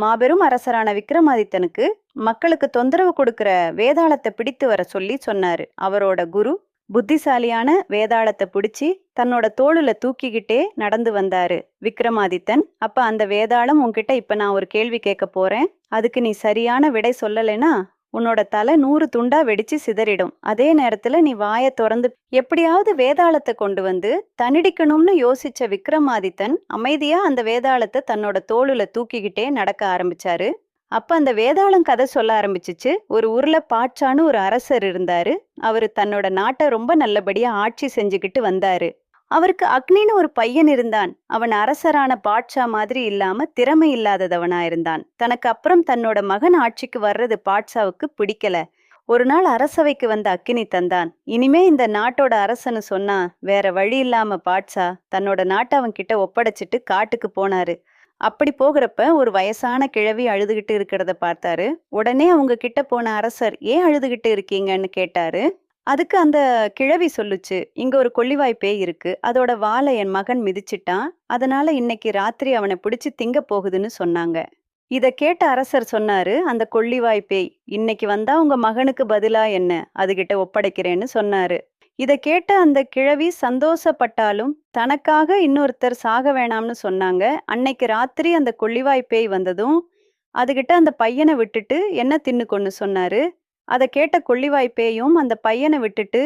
மாபெரும் அரசரான விக்ரமாதித்தனுக்கு மக்களுக்கு தொந்தரவு கொடுக்கிற வேதாளத்தை பிடித்து வர சொல்லி சொன்னாரு. அவரோட குரு புத்திசாலியான வேதாளத்தை பிடிச்சி தன்னோட தோளுல தூக்கிக்கிட்டே நடந்து வந்தாரு. விக்ரமாதித்தன் அப்ப அந்த வேதாளம் உன்கிட்ட இப்ப நான் ஒரு கேள்வி கேட்க போறேன். அதுக்கு நீ சரியான விடை சொல்லலைன்னா உன்னோட தலை நூறு துண்டா வெடிச்சு சிதறிடும். அதே நேரத்துல நீ வாயை திறந்து எப்படியாவது வேதாளத்தை கொண்டு வந்து தனிடிக்கணும்னு யோசிச்ச விக்ரமாதித்தன் அமைதியா அந்த வேதாளத்தை தன்னோட தோளுல தூக்கிக்கிட்டே நடக்க ஆரம்பிச்சாரு. அப்ப அந்த வேதாளம் கதை சொல்ல ஆரம்பிச்சுச்சு. ஒரு ஊர்ல பாட்சான்னு ஒரு அரசர் இருந்தாரு. அவரு தன்னோட நாட்டை ரொம்ப நல்லபடியா ஆட்சி செஞ்சுக்கிட்டு வந்தாரு. அவருக்கு அக்னின்னு ஒரு பையன் இருந்தான். அவன் அரசரான பாட்ஷா மாதிரி இல்லாம திறமை இல்லாததவனா இருந்தான் தனக்கு அப்புறம் தன்னோட மகன் ஆட்சிக்கு வர்றது பாட்ஷாவுக்கு பிடிக்கல. ஒரு நாள் அரசவைக்கு வந்த அக்கினி தந்தான். இனிமே இந்த நாட்டோட அரசன்னு சொன்னா வேற வழி இல்லாம பாட்ஷா தன்னோட நாட்டை அவன் கிட்ட ஒப்படைச்சிட்டு காட்டுக்கு போனாரு. அப்படி போகிறப்ப ஒரு வயசான கிழவி அழுதுகிட்டு இருக்கிறத பார்த்தாரு. உடனே அவங்க கிட்ட போன அரசர் ஏன் அழுதுகிட்டு இருக்கீங்கன்னு கேட்டாரு? அதுக்கு அந்த கிழவி சொல்லுச்சு இங்க ஒரு கொள்ளிவாய் பேய் இருக்கு. அதோட வாலை என் மகன் மிதிச்சிட்டான். அதனால இன்னைக்கு ராத்திரி அவனை பிடிச்சு திங்க போகுதுன்னு சொன்னாங்க. இத கேட்ட அரசர் சொன்னாரு அந்த கொள்ளிவாய் பேய் இன்னைக்கு வந்தா உங்க மகனுக்கு பதிலா என்ன? அதுகிட்ட ஒப்படைக்கிறேன்னு சொன்னாரு. இத கேட்ட அந்த கிழவி சந்தோஷப்பட்டாலும் தனக்காக இன்னொருத்தர் சாக வேணாம்னு சொன்னாங்க. அன்னைக்கு ராத்திரி அந்த கொள்ளிவாய் பேய் வந்ததும் அதுகிட்ட அந்த பையனை விட்டுட்டு என்ன தின்னுக்கொன்னு சொன்னாரு? அதை கேட்ட கொள்ளிவாய் பேயும் அந்த பையனை விட்டுட்டு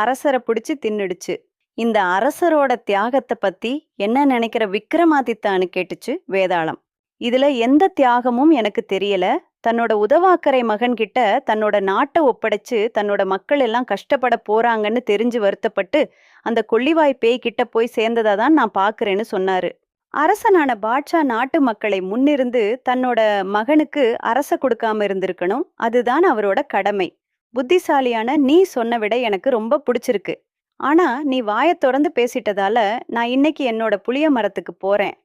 அரசரை பிடிச்சி தின்னுடுச்சு. இந்த அரசரோட தியாகத்தை பத்தி என்ன நினைக்கிற விக்ரமாதித்தான்னு கேட்டுச்சு வேதாளம். இதுல எந்த தியாகமும் எனக்கு தெரியல. தன்னோட உதவாக்கரை மகன்கிட்ட தன்னோட நாட்டை ஒப்படைச்சு தன்னோட மக்கள் எல்லாம் கஷ்டப்பட போறாங்கன்னு தெரிஞ்சு வருத்தப்பட்டு அந்த கொள்ளிவாய் பேய் கிட்ட போய் சேர்ந்ததா தான் நான் பாக்குறேன்னு சொன்னாரு. அரசனான பாட்ஷா நாட்டு மக்களை முன்னிருந்து தன்னோட மகனுக்கு அரச கொடுக்காம இருந்திருக்கணும். அதுதான் அவரோட கடமை. புத்திசாலியான நீ சொன்ன விட எனக்கு ரொம்ப பிடிச்சிருக்கு. ஆனா நீ வாயத் திறந்து பேசிட்டதால நான் இன்னைக்கு என்னோட புளிய மரத்துக்கு போறேன்.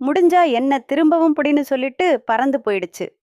முடிஞ்சா என்ன திரும்பவும் புடின்னு சொல்லிட்டு பறந்து போயிடுச்சு.